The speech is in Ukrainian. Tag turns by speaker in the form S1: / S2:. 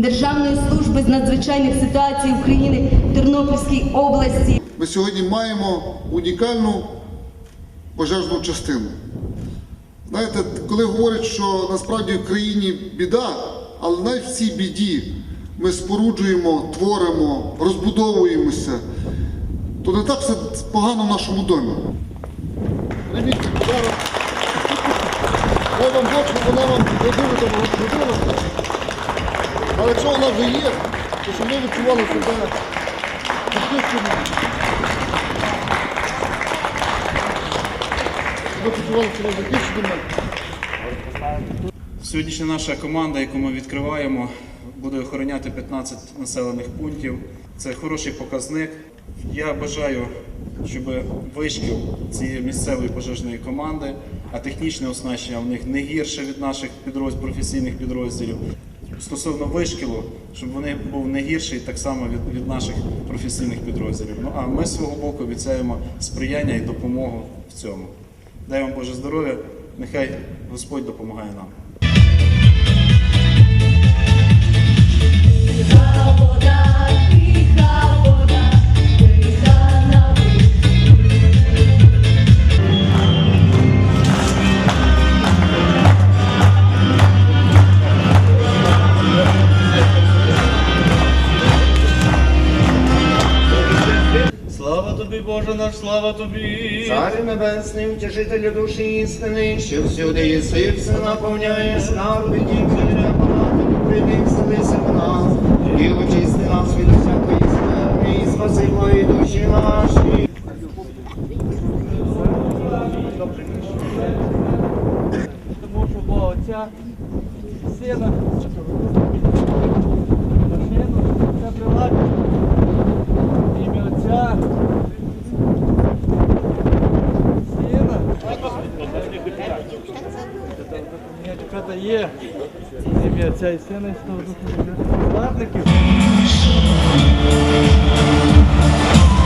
S1: Державної служби з надзвичайних ситуацій України в Тернопільській області.
S2: Ми сьогодні маємо унікальну пожежну частину. Знаєте, коли говорять, що насправді в країні біда, але навіть в біді ми споруджуємо, творимо, розбудовуємося, то не так все погано в нашому домі. Реміть, вам Бог, вона вам там розбудилася. Але якщо вона вже є, то щоб ми відчували себе. Щоб ви почували себе захищеними.
S3: Сьогоднішня наша команда, яку ми відкриваємо, буде охороняти 15 населених пунктів. Це хороший показник. Я бажаю, щоб вишкіл цієї місцевої пожежної команди, а технічне оснащення в них не гірше від наших підрозділів, професійних підрозділів. Стосовно вишкілу, щоб вони був не гірший так само від, від наших професійних підрозділів. Ну а ми з свого боку обіцяємо сприяння і допомогу в цьому. Дай вам Боже здоров'я, нехай Господь допомагає нам.
S4: Слава Боже наш, слава тобі.
S5: Царю небесний, утішителю душі істини, що всюди єси, все наповняє скарби дівчини, апарати, прийди, вселися в нас, і очисти нас від усякої смерти, і спаси твої душі наші.
S4: Тому що Бога Отця, Сина, Сину, це приладить. Ім'я Отця. Сина. Ні, дівчата є. Ім'я Отця і Сина і Святого Духа. Владників.